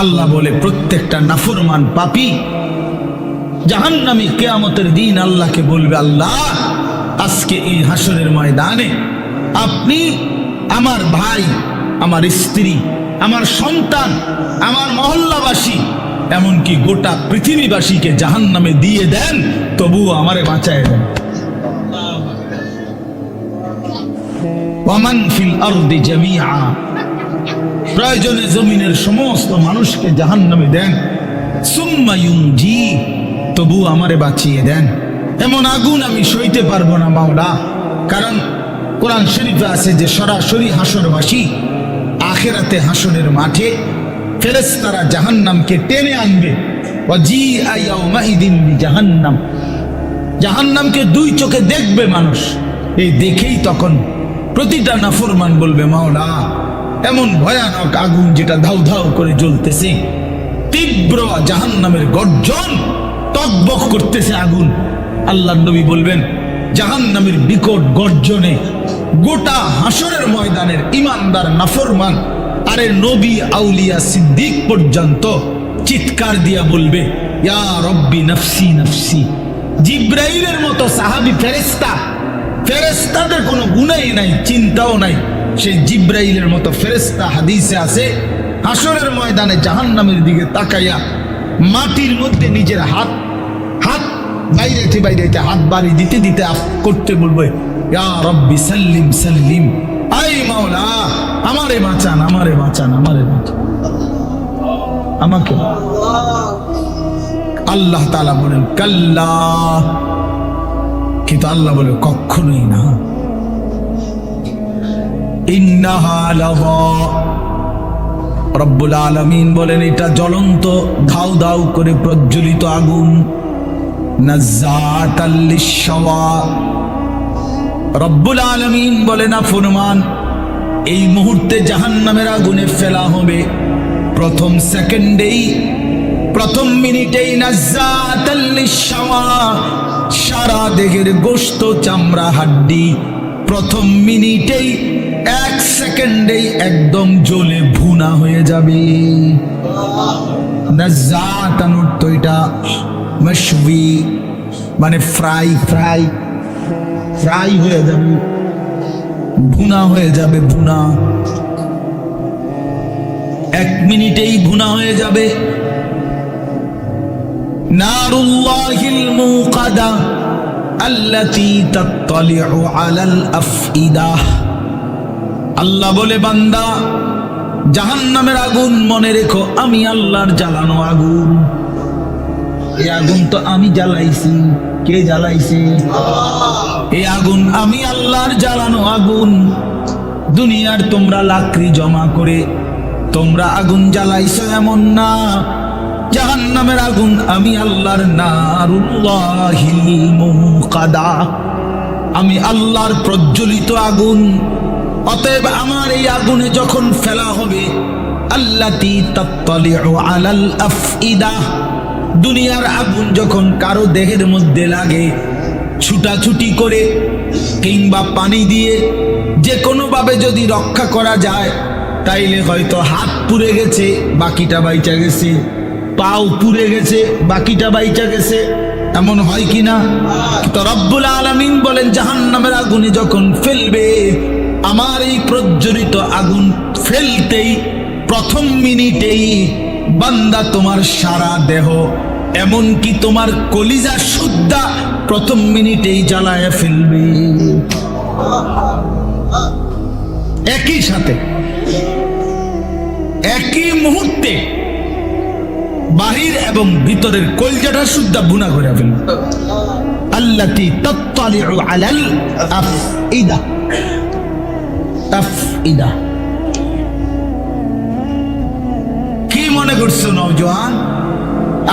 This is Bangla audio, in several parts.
আল্লাহ বলে, প্রত্যেকটা নাফরমান পাপি জাহান্নামী কেয়ামতের দিন আল্লাহকে বলবে, আল্লাহ, আজকে এই হাসরের ময়দানে আপনি আমার ভাই, আমার স্ত্রী, আমার সন্তান, আমার মহল্লাবাসী, এমনকি গোটা পৃথিবীবাসীকে জাহান্নামে দিয়ে দেন, তবুও আমারে বাঁচায় দেন। ওয়ামান ফিল আরদি জামিআ। প্রয়োজনে জমিনের সমস্ত মানুষকে জাহান্নামে দেন। সুম্মা ইউনজি তবু আমারে বাঁচিয়ে দেন। এমন আগুন আমি সইতে পারব না, মাওলা। কারণ কোরআন শরীফে আছে যে, সরাসরি হাসরবাসী আখেরাতে হাসরের মাঠে ফেরেশতারা জাহান্নামকে টেনে আনবে। জাহান্নাম জাহান্নামকে দুই চোখে দেখবে মানুষ। এই দেখেই তখন প্রতিটা নাফরমান বলবে, মাওলা এমন ভয়ানক আগুন যেটা ধাউ ধাউ করে জ্বলতেছে। তীব্র জাহান্নামের গর্জন তকবক করতেছে আগুন। আল্লাহ নবী বলবেন, জাহান্নামের বিকট গর্জনে গোটা হাসরের ময়দানের ইমানদার, নাফরমান, আরে নবী আউলিয়া সিদ্দিক পর্যন্ত চিৎকার দিয়া বলবে, ইয়া রব্বি নফসি নফসি। জিব্রাইলের মতো সাহাবি ফেরেস্তা ফেরেস্তাদের কোনো গুণাই নাই, চিন্তাও নাই। সেই জিব্রাইলের মতো ফেরেস্তা হাদিসে আছে হাসরের ময়দানে জাহান্নামের দিকে তাকাইয়া মাটির মধ্যে নিজের হাত হাত বাইরেতে বাইরেতে হাত বাড়ি দিতে দিতে করতে বলবে রব্বি সাল্লিম সাল্লিম, আই মাওলা, আমারে বাঁচান আমারে বাঁচান আমারে বাঁচান আমাকে আল্লাহ তালা বলেন, কাল্লা কিন্তু আল্লাহ বলে, কখনোই না। রব্বুল আলামিন বলেন, এটা জ্বলন্ত, ধাউ ধাউ করে প্রজ্বলিত আগুন। রব্বুল আলামিন বলেন ফরমান, এই মুহূর্তে জাহান্নামের আগুনে ফেলা হবে প্রথম সেকেন্ডেই, প্রথম মিনিটেই। সারা দেহের গোস্ত চামড়া, হাড্ডি প্রথম মিনিটেই এক সেকেন্ডেই একদম জ্বলে ভুনা হয়ে যাবে। নাজ্জাতান অর্থ এটা মশবি মানে ফ্রাই ফ্রাই ফ্রাই হয়ে যাবে। ভুনা হয়ে যাবে, ভুনা। এক মিনিটেই ভুনা হয়ে যাবে। নারুল্লাহিল মুকাদা আল্লাতী তাত্তালিউ আলাল আফইদাহ আল্লাহ বলে, বান্দা, জাহান্নামের আগুন মনে রেখো, আমি আল্লাহর জ্বালানো আগুন। এই আগুন তো আমি জ্বালাইছি। কে জ্বালাইছে? এই আগুন আমি আল্লাহর জ্বালানো আগুন। দুনিয়ার তোমরা লাকড়ি জমা করে, তোমরা আগুন জ্বালাইছো এমন না। জাহান্নামের আগুন আমি আল্লাহর নারুল্লাহিল মুকাদা। আমি আল্লাহর প্রজ্বলিত আগুন। অতএব আমার এই আগুনে যখন ফেলা হবে, আল্লাতি তাত্তালিউ আলাল আফইদা, দুনিয়ার আগুন যখন কারও দেহের মধ্যে লাগে, ছুটাছুটি করে কিংবা পানি দিয়ে যে কোনোভাবে যদি রক্ষা করা যায়, তাইলে হয়তো হাত পুড়ে গেছে, বাকিটা বাইচা গেছে, পাও পুড়ে গেছে, বাকিটা বাইচা গেছে। এমন হয় কি না তো রব্বুল আলামিন বলেন, জাহান্নামের আগুনে যখন ফেলবে আমার এই প্রজ্বলিত আগুন ফেলতেই প্রথম মিনিটেই বান্দা তোমার সারা দেহ, এমনকি তোমার কলিজা সুদ্ধা প্রথম মিনিটেই জ্বালায় ফেলবে। একই সাথে, একই মুহূর্তে বাহির এবং ভিতরের কলজাটা সুদ্ধা বুনা করে ফেলবে। তাত্তালিউ আলাল আফইদা। কি মনে করছ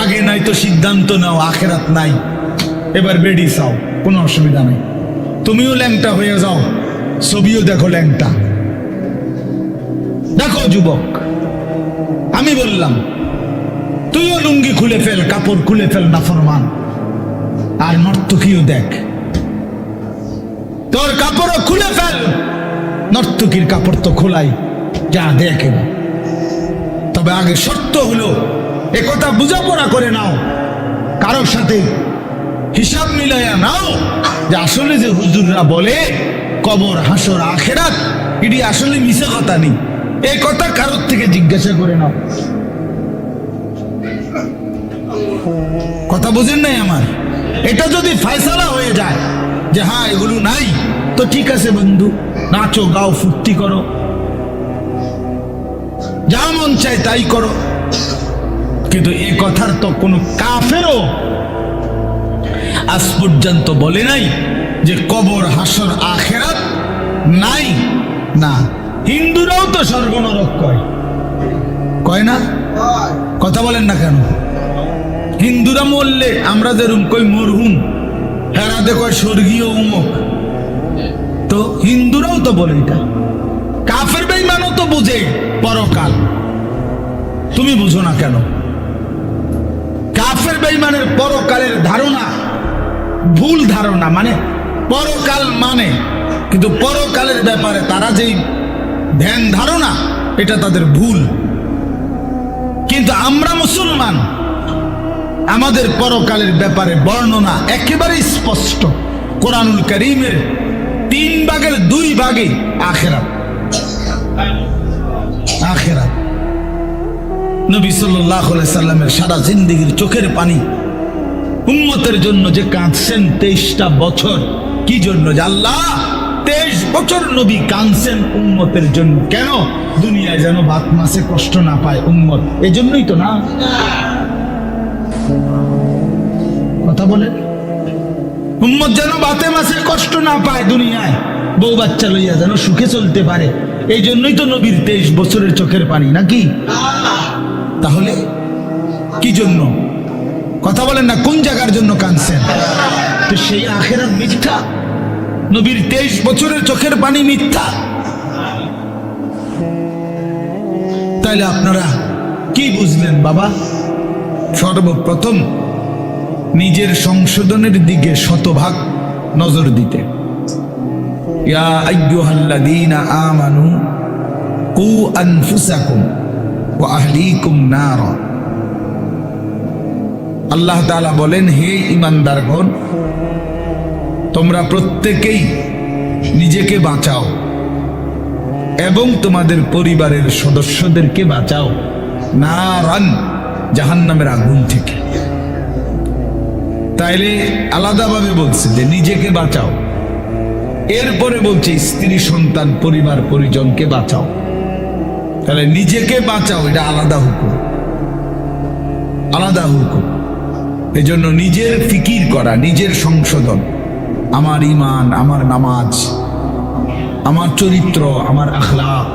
আগে নাই তো সিদ্ধান্ত নাও, আখেরাত নাই। এবার বেডি চাও, কোনো অসুবিধা নাই। তুমিও ল্যাংটা হয়ে যাও, ছবিও দেখো ল্যাংটা। দেখো যুবক, আমি বললাম, তুইও লুঙ্গি খুলে ফেল, কাপড় খুলে ফেল নাফরমান আর নর্তকীও দেখ। তোর কাপড়ও খুলে ফেল নর্তকীর কাপড় তো খোলাই, যা দেখ এবার তবে আগে শর্ত হলো একথা বোঝাপড়া করে নাও। কারোর সাথে হিসাব মিলাইয়া নাও, যে আসলে যে হুজুররা বলে, কবর, হাসর, আখেরাত, এটি আসলে মিশে কথা নেই। এই কথা কারোর থেকে জিজ্ঞাসা করে নাও। কথা বুঝেন নাই আমার? এটা যদি ফয়সালা হয়ে যায়, যে হ্যাঁ এগুলো নাই তো ঠিক আছে বন্ধু, নাচো, গাও, ফুর্তি করো। যা মন চায় তাই করো। কিন্তু এ কথার তো কোনো কাফেরও আজ পর্যন্ত বলে নাই যে কবর, হাসর, আখেরাত নাই। না, হিন্দুরাও তো স্বর্গ নরক কয়। কয় না? কথা বলেন না কেন? হিন্দুরা মরলে আমরা যেরকম কই মরহুম হেরাতে কয় স্বর্গীয় উমক। তো হিন্দুরাও তো বলে এটা। কাফের বেইমানও তো বুঝে পরকাল। তুমি বুঝো না কেন? কাফের বেইমানের পরকালের ধারণা ভুল ধারণা মানে পরকাল মানে। কিন্তু পরকালের ব্যাপারে তারা যেই ধ্যান ধারণা, এটা তাদের ভুল। কিন্তু আমরা মুসলমান, আমাদের পরকালের ব্যাপারে বর্ণনা একেবারেই স্পষ্ট। কোরআনুল করিমের তিন ভাগের দুই ভাগে আখেরাত। আখেরাত। নবী সাল্লাহ সাল্লামের সারা জিন্দিগির চোখের পানি উম্মতের জন্য যে কাঁদছেন তেইশটা বছর, কি জন্য যে তেইশ বছর নবী কাঁদছেন উম্মতের জন্য? কেন? দুনিয়ায় যেন ভাত মাসে কষ্ট না পায় উম্মত। এজন্যই তো না। কথা বলেন। উম্মত যেন বাতে মাসে কষ্ট না পায় দুনিয়ায়। বউ বাচ্চা লইয়া যেন সুখে চলতে পারে। এই জন্যই তো নবীর তেইশ বছরের চোখের পানি, নাকি? তাহলে কি জন্য? কথা বলেন না, কোন জায়গার জন্য কাঁদছেন? তো সেই আখেরাত মিথ্যা। নবীর তেইশ বছরের চোখের পানি মিথ্যা। তাইলে আপনারা কি বুঝলেন বাবা? সর্বপ্রথম নিজের সংশোধনের দিকে শতভাগ নজর দিতে। আল্লাহ তাআলা বলেন, হে ইমানদার ইমানদারগণ তোমরা প্রত্যেকেই নিজেকে বাঁচাও এবং তোমাদের পরিবারের সদস্যদেরকে বাঁচাও। না রান জাহান্নামের আগুন থেকে। তাইলে আলাদাভাবে বলছে যে নিজেকে বাঁচাও। এরপরে বলছে স্ত্রী, সন্তান, পরিবার, পরিজনকে বাঁচাও। তাহলে নিজেকে বাঁচাও, এটা আলাদা হুকুম। আলাদা হুকুম। এজন্য নিজের ফিকির করা, নিজের সংশোধন। আমার ইমান আমার নামাজ, আমার চরিত্র, আমার আখলা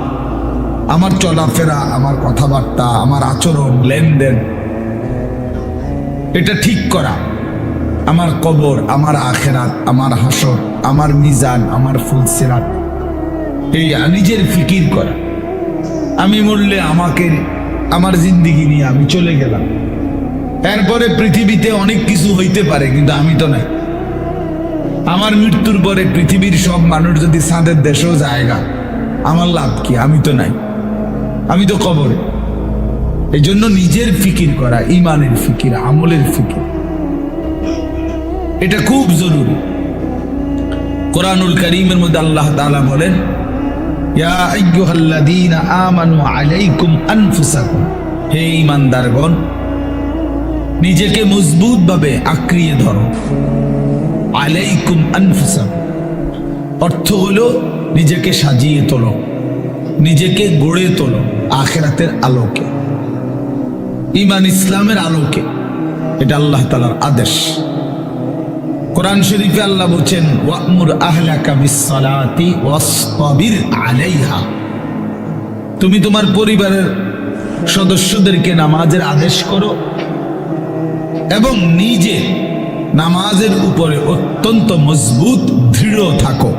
আমার চলাফেরা, আমার কথাবার্তা, আমার আচরণ, লেনদেন, এটা ঠিক করা। আমার কবর, আমার আখেরাত, আমার হাসর, আমার মিজান, আমার ফুলসিরাত এই নিজের ফিকির করা। আমি মরলে আমাকে, আমার জিন্দিগি নিয়ে আমি চলে গেলাম। এরপরে পৃথিবীতে অনেক কিছু হইতে পারে, কিন্তু আমি তো নাই। আমার মৃত্যুর পরে পৃথিবীর সব মানুষ যদি সাঁদের দেশেও জায়গা আমার লাভ কি? আমি তো নাই। আমি তো কবরে। এই জন্য নিজের ফিকির করা, ইমানের ফিকির, আমলের ফিকির। এটা খুব জরুরি। কোরআনুল করিমের মধ্যে আল্লাহ তাআলা বলেন হে ঈমানদারগণ, নিজেকে মজবুতভাবে আঁকড়িয়ে ধরো। অর্থ হলো নিজেকে সাজিয়ে তোলো, নিজেকে গড়ে তোলো আখেরাতের আলোকে। ইমান ইসলামের আলোকে। এটা আল্লাহ তালার আদেশ। কোরআন শরীফে আল্লাহ বলছেন আলাইহা। তুমি তোমার পরিবারের সদস্যদেরকে নামাজের আদেশ করো এবং নিজে নামাজের উপরে অত্যন্ত মজবুত, দৃঢ় থাকো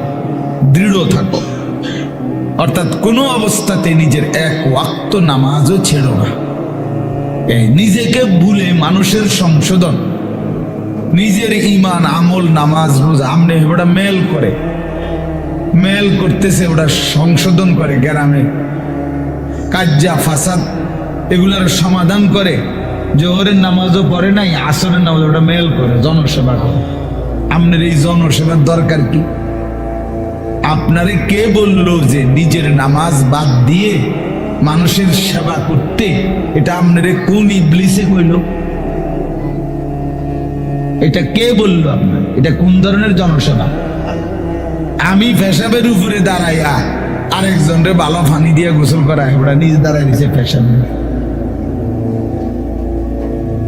দৃঢ় থাকো। অর্থাৎ কোনো অবস্থাতে নিজের এক ওয়াক্ত নামাজও ছেড়ো না। নিজেকে ভুলে মানুষের সংশোধন নিজের ইমান আমল, নামাজ, রোজা আমনে ওটা মেল করে। মেল করতেছে, ওটা সংশোধন করে গ্রামে। কাজ্জা, ফাসাদ এগুলার সমাধান করে। জোহরের নামাজও পড়ে নাই, আসরের নামাজ ওটা মেল করে, জনসেবা করে। আপনার এই জনসেবার দরকার কি? আপনারে কে বলল যে নিজের নামাজ বাদ দিয়ে মানুষের সেবা করতে? এটা আপনারে কোন ইবলিসে কইল? এটা কে বলল আপনার? এটা কোন ধরনের জনসেবা? আমি পেশাবের উপরে দাঁড়াইয়া আরেকজনরে ভালো ফানি দিয়ে গোসল করা ওরা নিজে দিছে পেশাব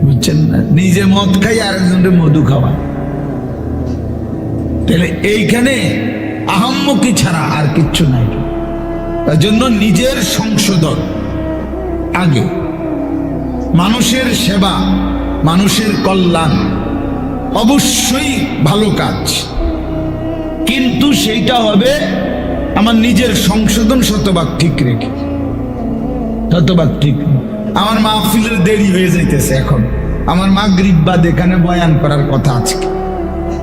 বুঝছেন না? নিজে মদ খাই, আরেকজনরে মধু খাওয়া তাহলে এইখানে আহম্মকি ছাড়া আর কিচ্ছু নাই। তার জন্য নিজের সংশোধন আগে। মানুষের সেবা, মানুষের কল্যাণ। অবশ্যই ভালো কাজ। কিন্তু সেইটা হবে আমার নিজের সংশোধন শতভাগ ঠিক রেখে। শতভাগ ঠিক। আমার মাহফিলের দেরি হয়ে যাইতেছে এখন। আমার মা বাদ এখানে বয়ান করার কথা আজকে।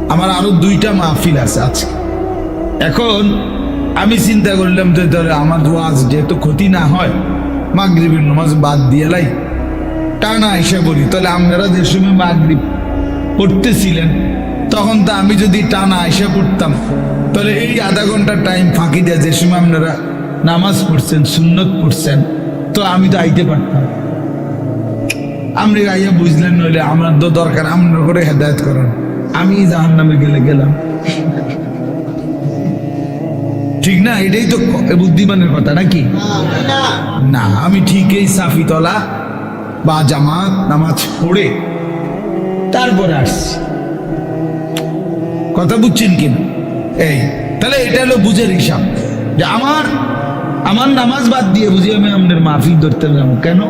আমার আরও দুইটা মাহফিল আছে আজকে। এখন আমি চিন্তা করলাম যে ধরে আমার ওয়াজ যেহেতু ক্ষতি না হয়, মাগরিবের নামাজ বাদ দিয়ে লাই। টানা এসে বলি তাহলে আপনারা যে সময় মাগরিব পড়তেছিলেন। তখন তো আমি যদি টানা এসে পড়তাম তাহলে এই আধা ঘণ্টা টাইম ফাঁকি দেয় যে সময় আপনারা নামাজ পড়ছেন সুন্নত পড়ছেন তো আমি তো আইতে পারতাম। আপনি আইয়া বুঝলেন নইলে আমার তো দরকার আপনার করে হেদায়ত করেন আমি জাহান নামে গেলে গেলাম। ঠিক না? এটাই তো বুদ্ধিমানের কথা নাকি? না আমি ঠিকই সাফিতলা বা জামাত নামাজ পড়ে তারপরে আসছি। কথা বুঝছেন কিনা? এই, তাহলে এটা হলো বুঝের হিসাব। যে আমার আমার নামাজ বাদ দিয়ে বুঝি আমি আমাদের মাফি ধরতে যাব কেন?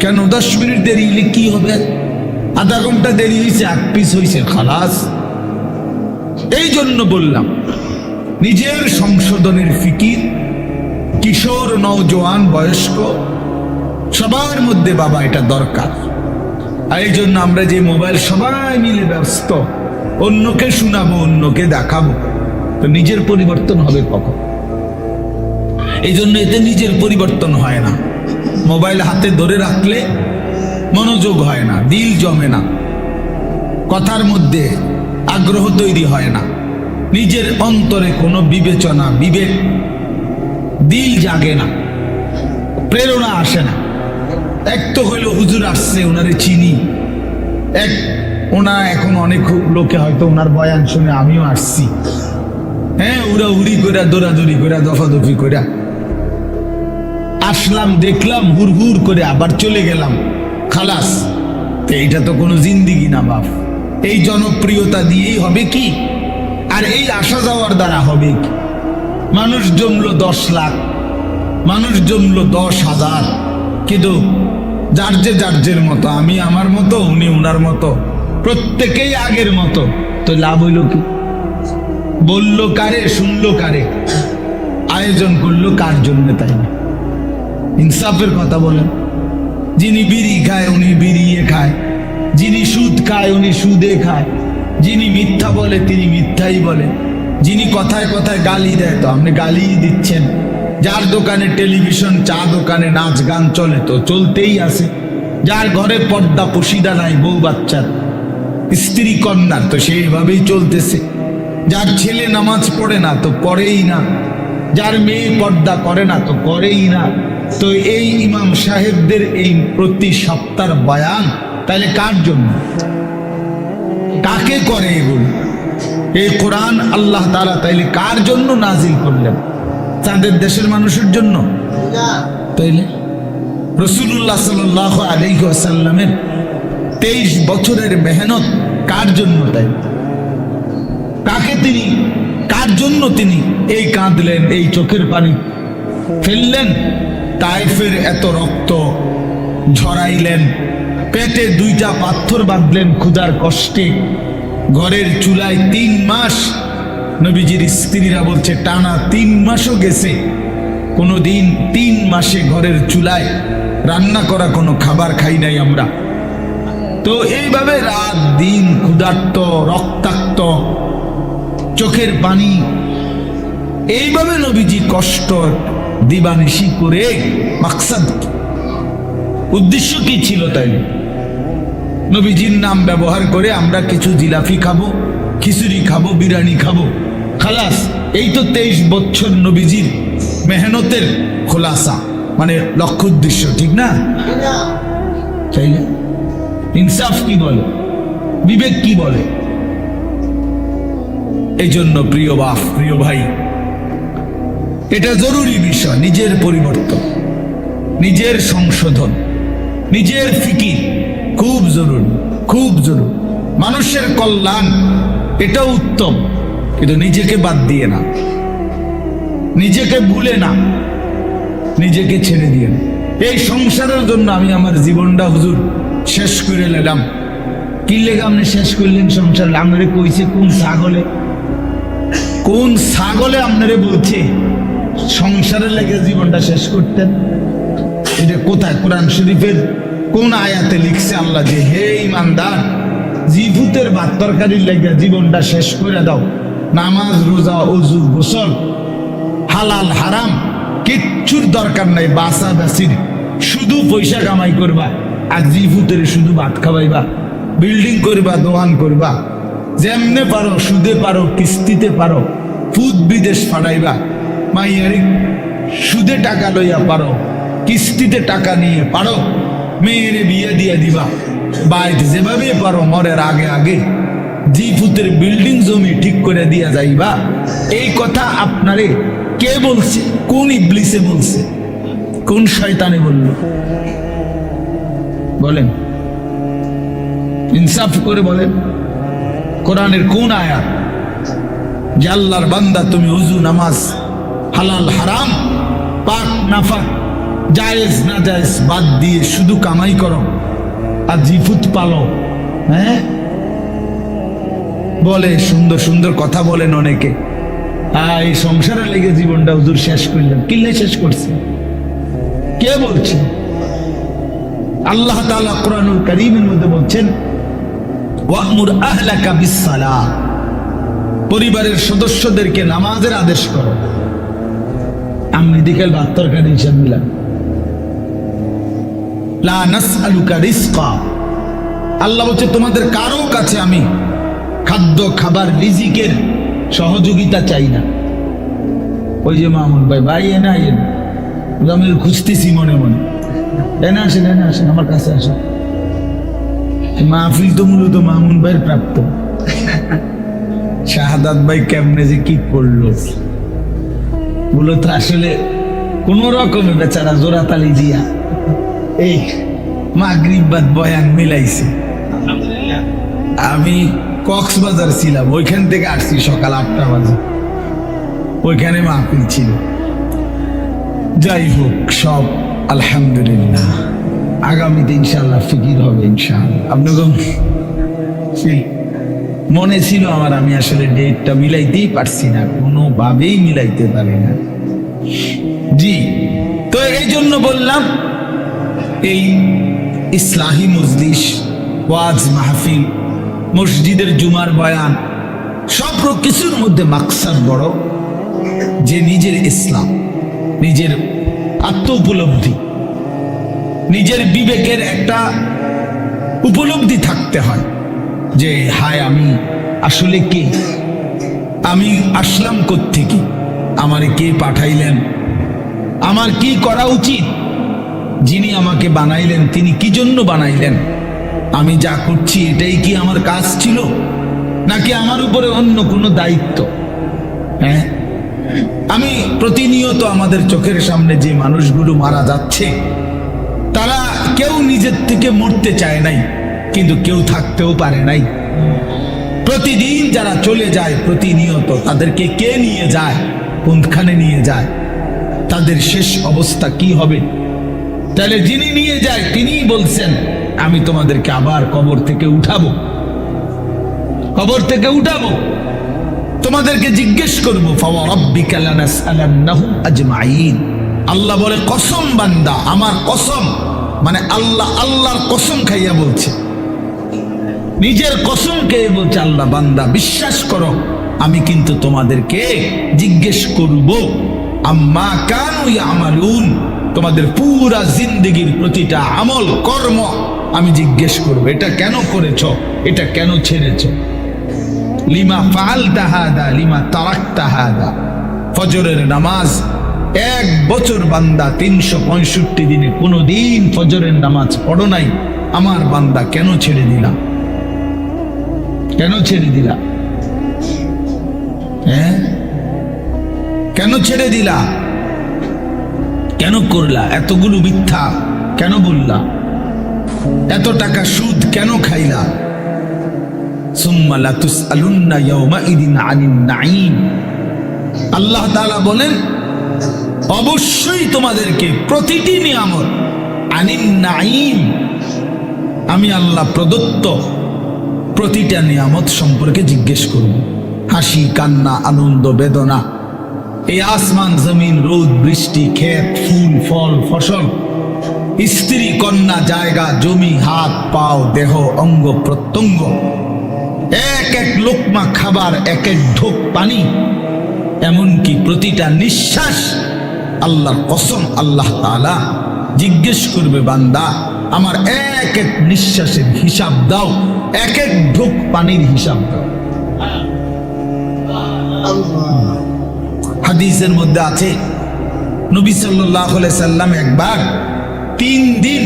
কেন? দশ মিনিট দেরি হলে কি হবে? আধা ঘণ্টা দেরি হয়েছে এক পিস হয়েছে খালাস। এই জন্য বললাম, নিজের সংশোধনের ফিকির, কিশোর, নওজোয়ান, বয়স্ক, সবার মধ্যে বাবা এটা দরকার। এই জন্য আমরা যে মোবাইল সবাই মিলে ব্যস্ত, অন্যকে শোনাবো, অন্যকে দেখাবো, তো নিজের পরিবর্তন হবে কখন? এই জন্য এতে নিজের পরিবর্তন হয় না। মোবাইল হাতে ধরে রাখলে মনোযোগ হয় না, দিল জমে না, কথার মধ্যে আগ্রহ তৈরি হয় না, নিজের অন্তরে কোনো বিবেচনা, বিবেক, দিল জাগে না, প্রেরণা আসে না। এক তো হইল হুজুর আসছে, ওনারে চিনি। এক, ওনা এখন অনেক লোকে হয়তো ওনার বয়ান শুনে আমিও আসছি। হ্যাঁ উড়া উড়ি করে দৌড়াদৌড়ি করে দফাদফি করে আসলাম, দেখলাম হুর হুর করে আবার চলে গেলাম। খালাস এইটা তো কোনো জিন্দিগি না বাপ। এই জনপ্রিয়তা দিয়েই হবে কি? আর এই আসা যাওয়ার দ্বারা হবে কি? মানুষ জমলো দশ লাখ, মানুষ জমলো দশ হাজার। কিন্তু যার যে যার যের মতো, আমি আমার মতো, উনি উনার মতো, প্রত্যেকেই আগের মতো। তো লাভ হইল কি? বলল কারে, শুনলো কারে? আয়োজন করল কার জন্য তাই না? ইনসাফের কথা বলেন। যিনি বিড়ি খায়, উনি বিড়িয়ে খায়। যিনি সুদ খায়, উনি সুদে খায়। যিনি মিথ্যা বলে, তিনি মিথ্যাই বলে। যিনি কথায় কথায় গালি দেয়, তো আপনি গালিই দিচ্ছেন। যার দোকানে টেলিভিশন, চা দোকানে নাচ গান চলে তো চলতেই আছে। যার ঘরে পর্দা, পশিদা নাই, বউ বাচ্চার স্ত্রী কন্যার তো সেইভাবেই চলতেছে। যার ছেলে নামাজ পড়ে না, তো পড়েই না। যার মেয়ে পর্দা করে না, তো করেই না। তো এই ইমাম সাহেবদের এই প্রতি সপ্তাহ বয়ান, তাহলে কার জন্য? কাকে করে এগুলো? এই কোরআন আল্লাহ তারা তাইলে কার জন্য নাজিল করলেন? তাদের দেশের মানুষের জন্য? তাইলে? রসুল্লাহ তেইশ বছরের মেহনত কার জন্য তাই? কাকে তিনি, কার জন্য তিনি এই কাঁদলেন, এই চোখের পানি ফেললেন? তাইফের এত রক্ত ঝরাইলেন, পেটে দুইটা পাথর বাঁধলেন ক্ষুধার কষ্টে। ঘরের চুলায় তিন মাস নবীজির স্ত্রীরা বলছে, টানা তিন মাসও গেছে। কোনো দিন তিন মাসে ঘরের চুলায় রান্না করা কোনো খাবার খাই নাই আমরা। তো এইভাবে রাত দিন ক্ষুধার্ত, রক্তাক্ত, চোখের পানি, এইভাবে নবীজি কষ্ট, দিবানিশি করে মাকসাদ উদ্দেশ্য কি ছিল তাই? নবীজির নাম ব্যবহার করে আমরা কিছু জিলাফি খাব, খিচুড়ি খাব, বিরিয়ানি খাব। খালাস, এই তো তেইশ বছর নবীজির মেহনতের খোলাসা মানে লক্ষ্য উদ্দেশ্য, ঠিক না? ইনসাফ কি বলে? বিবেক কি বলে? এই জন্য প্রিয় বাপ, প্রিয় ভাই, এটা জরুরি বিষয়, নিজের পরিবর্তন, নিজের সংশোধন, নিজের ফিকির, খুব জরুরি খুব জরুরি। মানুষের কল্যাণ এটা উত্তম। কিন্তু নিজেকে বাদ দিয়ে না। নিজেকে ভুলে না। নিজেকে ছেড়ে দিয়ে এই সংসারের জন্য আমি আমার জীবনটা হুজুর শেষ করে নিলাম। কি লেগে আপনি শেষ করলেন সংসার? আপনারে কইছে, কোন ছাগলে? কোন ছাগলে আপনারে বলছে, সংসারের লেগে জীবনটা শেষ করতেন? এটা কোথায়? কোরআন শরীফের কোন আয়াতে লিখছে আল্লাহ যে, হে ইমানদার, জিভুতের ভাত তরকারির লেগে জীবনটা শেষ করে দাও। নামাজ, রোজা অজু গোসল, হালাল, হারাম, কিচ্ছুর দরকার নাই, বাসা বাসির। শুধু পয়সা কামাই করবা, আর জি জিভুতের শুধু ভাত খাওয়াইবা, বিল্ডিং করবা দোকান করবা। যেমনে পারো, সুদে পারো, কিস্তিতে পারো ফুদ বিদেশ ফাটাইবা মাইয়ারি, সুদে টাকা লইয়া পারো, কিস্তিতে টাকা নিয়ে পারো, মেয়েরে বিয়ে দিয়ে দিবা। বাইরে যেভাবে পারো, মরের আগে আগে। জি ফুতের বিল্ডিং জমি ঠিক করে দিয়া যাইবা। এই কথা আপনারে কে বলছে? কোন ইবলিসে বলছে? কোন শয়তানে বলল? বলেন। ইনসাফ করে বলেন। কোরআনের কোন আয়াত? যে আল্লাহর বান্দা, তুমি উজু, নামাজ, হালাল, হারাম, পাক, নাফাক, জায়েজ না জায়েজ বাদ দিয়ে শুধু কামাই করো। আর জিফুত পালো। হ্যাঁ? বলে, সুন্দর সুন্দর কথা বলেন অনেকে। এই সংসারের লেগে জীবনটা হুজুর শেষ করলেন। কিল্লে শেষ করছে? কে বলছে? আল্লাহ তাআলা কোরআনুল করিমের মধ্যে বলছেন, ওয়ামুর আহলাকা বিসসালাহ। পরিবারের সদস্যদেরকে নামাজের আদেশ করো। আমি বিকেল ভাত তরকারি হিসাব দিলাম লা নাসআলুকা রিজকা। আল্লাহ বলছে, তোমাদের কারও কাছে আমি খাদ্য, খাবার, রিজিকের সহযোগিতা চাই না। ওই যে মামুন ভাই ভাই, এ না এন আমি খুঁজতেছি মনে মনে। এনে আসেন এনে আসেন, আমার কাছে আসেন। মাহফিল তো মূলত মামুন ভাইয়ের প্রাপ্ত শাহাদাত ভাই কেমনে যে কি করল। মূলত আসলে কোন রকমে বেচারা জোড়া তালি দিয়া এই মাগরিব বাদ বয়ান মিলাইছে। আমি কক্সবাজার ছিলাম, ওইখান থেকে আসছি সকাল আটটা বাজে। ওইখানে মাহফিল ছিল। যাই হোক, সব আলহামদুলিল্লাহ। আগামীতে ইনশাল্লাহ ফিকির হবে ইনশাল্লাহ আপনাকে মনে ছিল আমার, আমি আসলে ডেটটা মিলাইতেই পারছি না, কোনোভাবেই মিলাইতে পারি না। জি, তো এই জন্য বললাম, এই ইসলাহি মজলিস, ওয়াজ মাহফিল মসজিদের জুমার বয়ান, সব কিছুর মধ্যে মাকসাদ বড় যে নিজের ইসলাম, নিজের আত্ম উপলব্ধি নিজের বিবেকের একটা উপলব্ধি থাকতে হয় যে, হায়, আমি আসলে কে? আমি আসলাম কোত্থেকে? আমারে কে পাঠাইলেন? আমার কি করা উচিত? যিনি আমাকে বানাইলেন, তিনি কি জন্য বানাইলেন? আমি যা করছি এটাই কি আমার কাজ ছিল? নাকি আমার উপরে অন্য কোনো দায়িত্ব? হ্যাঁ? আমি প্রতিনিয়ত আমাদের চোখের সামনে যে মানুষগুলো মারা যাচ্ছে, তারা কেউ নিজের থেকে মরতে চায় নাই, কিন্তু কেউ থাকতেও পারে নাই। প্রতিদিন যারা চলে যায়, প্রতিনিয়ত তাদেরকে কে নিয়ে যায়, কোনখানে নিয়ে যায়, তাদের শেষ অবস্থা কি হবে? তাহলে যিনি নিয়ে যায়, তিনিই বলছেন, আমি তোমাদেরকে আবার কবর থেকে উঠাবো। কবর থেকে উঠাবো। তোমাদেরকে জিজ্ঞেস করব আল্লাহ বলে, কসম বান্দা, আমার কসম। মানে আল্লাহ, আল্লাহর কসম খাইয়া বলছে। নিজের কসম কে বলছে, আল্লাহ বান্দা, বিশ্বাস করো, আমি কিন্তু তোমাদেরকে জিজ্ঞেস করব। আম্মা কানু ইয়ামালুন। তোমাদের পুরা জিন্দগির প্রতিটা আমল, কর্ম আমি জিজ্ঞেস করব, এটা কেন করেছ? এটা কেন ছেড়েছ? লিমা ফাল তাহাদা লিমা তারাক তাহাদা ফজরের নামাজ, এক বছর বান্দা তিনশো পঁয়ষট্টি দিনে কোনোদিন ফজরের নামাজ পড়ো নাই। আমার বান্দা কেন ছেড়ে দিলাম কেন ছেড়ে দিলা? হ্যাঁ? কেন ছেড়ে দিলা? কেন করলা? এতগুলো মিথ্যা কেন বললা? এত টাকা সুদ কেন খাইলা? আল্লাহ তাআলা বলেন, অবশ্যই তোমাদেরকে প্রতিটি নিয়ামত আনিন নাঈম। আমি আল্লাহ প্রদত্ত প্রতিটা নিয়ামত সম্পর্কে জিজ্ঞেস করব। হাসি, কান্না, আনন্দ, বেদনা এই আসমান, জমিন, রোদ, বৃষ্টি, ক্ষেত, ফুল, ফল, ফসল। স্ত্রী, কন্যা, জায়গা, জমি, হাত, পাও, দেহ, অঙ্গ, প্রত্যঙ্গ। এক এক লোকমা খাবার, এক এক ঢোক পানি। এমনকি প্রতিটা নিঃশ্বাস আল্লাহর কসম, আল্লাহ তালা জিজ্ঞেস করবে, বান্দা, আমার এক এক নিঃশ্বাসের হিসাব দাও, এক এক ঢোক পানির হিসাব দাও। হাদিসের মধ্যে আছে, নবী সাল্লাম একবার তিন দিন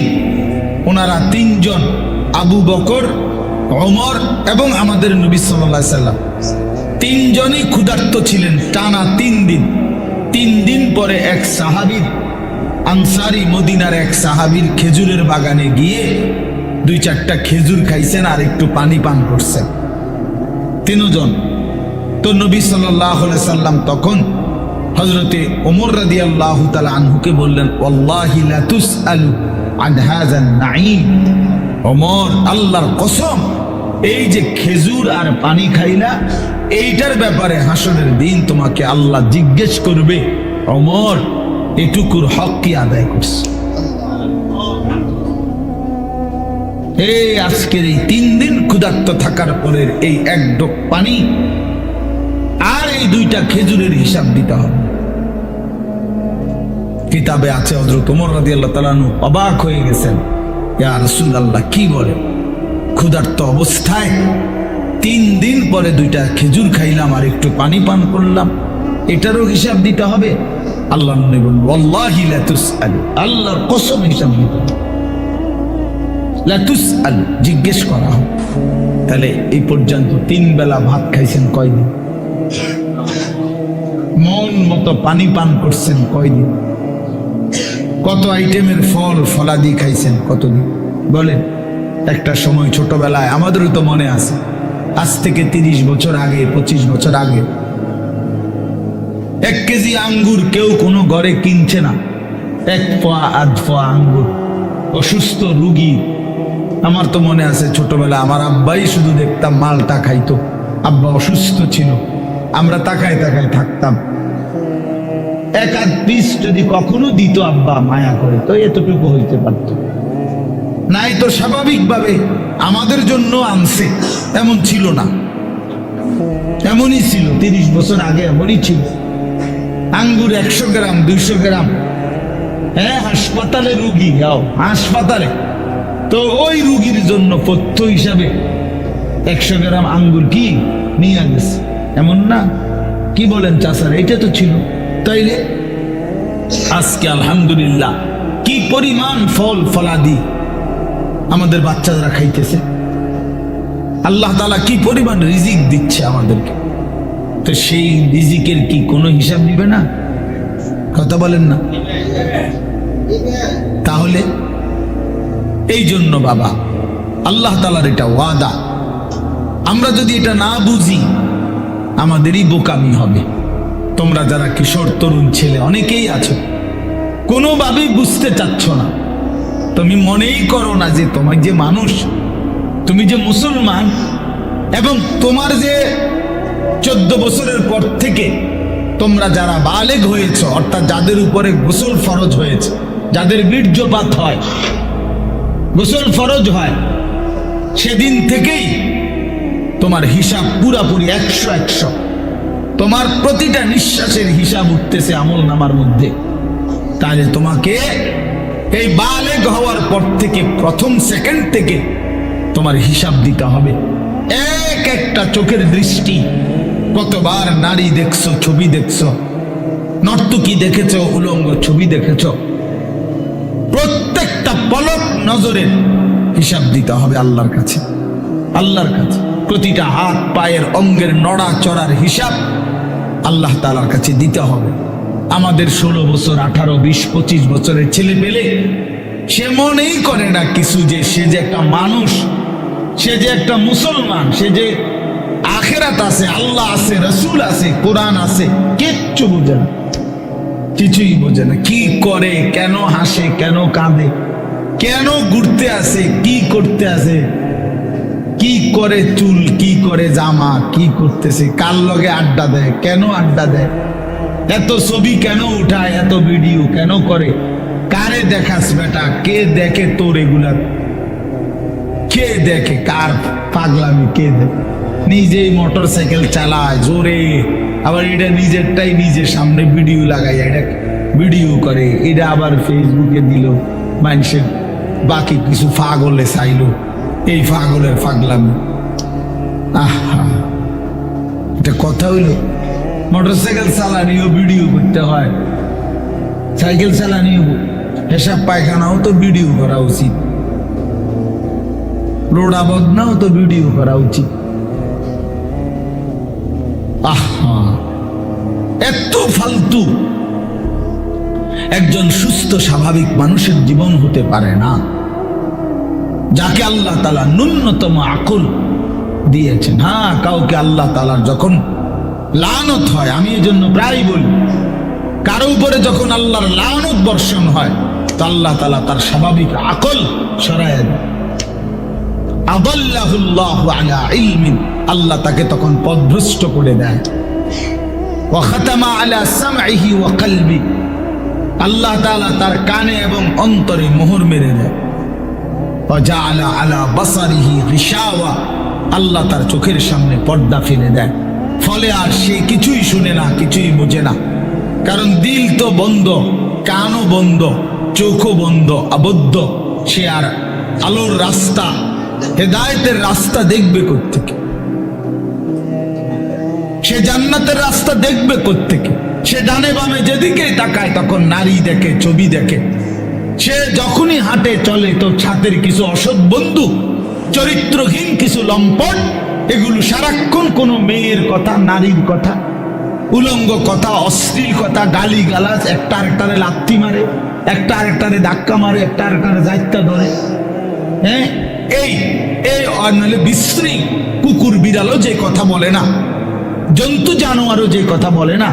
ওনারা তিনজন, আবু বকর অমর এবং আমাদের নবী সাল্লাহ সাল্লাম, তিনজনই ক্ষুধার্ত ছিলেন টানা তিন দিন। তিন দিন পরে এক সাহাবির আনসারি মদিনার এক সাহাবির খেজুরের বাগানে গিয়ে দুই চারটা খেজুর খাইছেন আর একটু পানি পান করছেন। তিনজন। তো নবী সাল্লাহ সাল্লাম তখন হজরতে ওমর রাদি আল্লাহ আনহুকে বললেন লাতুস আলু ওমর, আল্লাহর কসম, এই যে খেজুর আর পানি খাইলা, এইটার ব্যাপারে হাসনের দিন তোমাকে আল্লাহ জিজ্ঞেস করবে। অমর এটুকুর হক কি আদায় করছে? এই আজকের এই তিন দিন ক্ষুধার্ত থাকার পরের এই এক ডোক পানি আর এই দুইটা খেজুরের হিসাব দিতে হবে। কিতাবে আছে হজরত ওমর রাজি আল্লাহ তালানু অবাক হয়ে গেছেন। ইয়া রসুল আল্লাহ কি বলে? ক্ষুধার্ত অবস্থায় তিন দিন পরে দুইটা খেজুর খাইলাম আর একটু পানি পান করলাম। এটারও হিসাব দিতে হবে। আল্লাহ "ওয়াল্লাহি লাতুসআলু।" আল্লাহর কসম হিসাব দিতে হবে। লাতুসআলু, জিজ্ঞেস করা হোক। তাহলে এই পর্যন্ত তিন বেলা ভাত খাইছেন কয়দিন? মন মতো পানি পান করছেন কয়দিন? কত আইটেমের ফল ফলাদি খাইছেন কতদিন? বলেন, একটা সময় ছোটবেলায় আমাদেরও তো মনে আছে। আজ থেকে তিরিশ বছর আগে, পঁচিশ বছর আগে। এক কেজি আঙ্গুর কেউ কোনো ঘরে কিনছে না। এক পোয়া, আধ পোয়া আঙ্গুর। অসুস্থ রুগী। আমার তো মনে আছে ছোটবেলা আমার আব্বাই শুধু দেখতাম মালটা খাইতো। আব্বা অসুস্থ ছিল। আমরা তাকায় তাকায় থাকতাম। এক আধ পিস যদি কখনো দিত, আব্বা, মায়া করে, তো এতটুকু হইতে পারত। নাই তো স্বাভাবিকভাবে আমাদের জন্য আনছে, এমন ছিল না। এমনই ছিল, তিরিশ বছর আগে এমনই ছিল। আঙ্গুর একশো গ্রাম, দুইশো গ্রাম। হ্যাঁ হাসপাতালে রুগী, যাও, হাসপাতালে। তো ওই রুগীর জন্য পথ্য হিসাবে একশো গ্রাম আঙ্গুর কি নিয়ে গেছে? এমন না? কি বলেন চাষার এটা তো ছিল। তাইলে আজকে আলহামদুলিল্লাহ কি পরিমাণ ফল ফলাদি আমাদের বাচ্চারা খাইতেছে। আল্লাহ তালা কি পরিমাণ রিজিক দিচ্ছে আমাদেরকে। তো সেই রিজিকের কি কোনো হিসাব দিবে না? কথা বলেন না। তাহলে এই জন্য বাবা, আল্লাহ তালার এটা ওয়াদা। আমরা যদি এটা না বুঝি, আমাদেরই বোকামি হবে। তোমরা যারা কিশোর, তরুণ ছেলে, অনেকেই আছো। কোনোভাবেই বুঝতে চাচ্ছ না। তুমি মনেই করো না যে তোমার যে মানুষ, তুমি যে মুসলমান এবং তোমার যে চোদ্দ বছরের পর থেকে তোমরা যারা বালেগ হয়েছ, অর্থাৎ যাদের উপরে গোসল ফরজ হয়েছে, যাদের বীর্যপাত হয়, গোসল ফরজ হয়, সেদিন থেকেই তোমার হিসাব পুরাপুরি একশো একশো। তোমার প্রতিটা নিঃশ্বাসের হিসাব উঠতেছে আমল নামার মধ্যে। তাহলে তোমাকে এই বালেগ হওয়ার পর থেকে, প্রথম সেকেন্ড থেকে তোমার হিসাব দিতে হবে। এক একটা চোখের দৃষ্টি, কতবার নারী দেখছ, ছবি দেখছ, নর্তকী দেখেছ, উলঙ্গ ছবি দেখেছ, প্রত্যেকটা পলক নজরের হিসাব দিতে হবে আল্লাহর কাছে। আল্লাহর কাছে। প্রতিটা হাত, পায়ের অঙ্গের নড়া চড়ার হিসাব আল্লাহ তালার কাছে দিতে হবে। আমাদের ষোলো বছর, আঠারো, বিশ, পঁচিশ বছরের ছেলে পেলে সে মনেই করে না কিছু যে সে যে একটা মানুষ, সে যে একটা মুসলমান, সে যে আখেরাত আছে, আল্লাহ আছে, রসুল আছে, কোরআন আছে, কিচ্ছু বোঝে না। কিছুই বোঝে না, কি করে, কেন হাসে, কেন কাঁদে, কেন ঘুরতে আসে, কি করতে আসে। কি করে চুল, কি করে জামা, কি করতেছে, কার লগে আড্ডা দেয়, কেন আড্ডা দেয়? এত ছবি কেন উঠায়, এত ভিডিও কেন করে? কারে দেখাস বেটা? কে দেখে তোর এগুলা? কে দেখে? কার পাগলামি? কে দেখে? নিজেই মোটর সাইকেল চালায়, জোরে। আবার এটা নিজেরটাই নিজের সামনে ভিডিও লাগাই এটা ভিডিও করে। এটা আবার ফেসবুকে দিল, মানুষের বাকি কিছু ফাগলে চাইলো। এই ফাগলের ফাগলামি আহা। এটা কথা হইল মোটর সাইকেল চালানিও ভিডিও করতে হয়। সাইকেল চালানিও হেসাব পায়খানাও তো ভিডিও করা উচিত। রোডা বদনাও তো ভিডিও করা উচিত। আহা। এত ফালতু। একজন সুস্থ স্বাভাবিক মানুষের জীবন হতে পারে না। যাকে আল্লাহ তালা ন্যূনতম আকল দিয়েছেন। হ্যাঁ কাউকে আল্লাহ তালার যখন লানত হয়, আমি এই জন্য প্রায় বলি, কারও উপরে যখন আল্লাহর লানত বর্ষণ হয়, তো আল্লাহ তালা তার স্বাভাবিক আকল সরায় আলা আল্লাহ তাকে তখন পদভ্রষ্ট করে দেয়। আল্লাহ তাআলা তার কানে এবং অন্তরে মোহর মেরে দেয়। আল্লাহ তার চোখের সামনে পর্দা ফেলে দেয়। ফলে আর সে কিছুই শুনে না, কিছুই বোঝে না। কারণ দিল তো বন্ধ, কানও বন্ধ, চোখও বন্ধ, আবদ্ধ। সে আর আলোর রাস্তা, হেদায়েতের রাস্তা দেখবে কোত্থেকে? সে জান্নাতের রাস্তা দেখবে কোত্থেকে? সে ডানে বামে যেদিকেই তাকায়, তখন নারী দেখে, ছবি দেখে। সে যখনই হাঁটে চলে তো ছাতের কিছু অসৎ বন্ধু, চরিত্রহীন কিছু লম্পট, এগুলো সারাক্ষণ কোনো মেয়ের কথা, নারীর কথা, উলঙ্গ কথা, অশ্লীল কথা গালি গালাজ একটা আরেকটারে লাত্তি মারে, একটা আরেকটারে ধাক্কা মারে, একটা আরেকটারে দায়িত্ব ধরে। হ্যাঁ? এই এই নাহলে বিশ্রী কুকুর বিড়ালও যে কথা বলে না, জন্তু জানোয়ারও যে কথা বলে না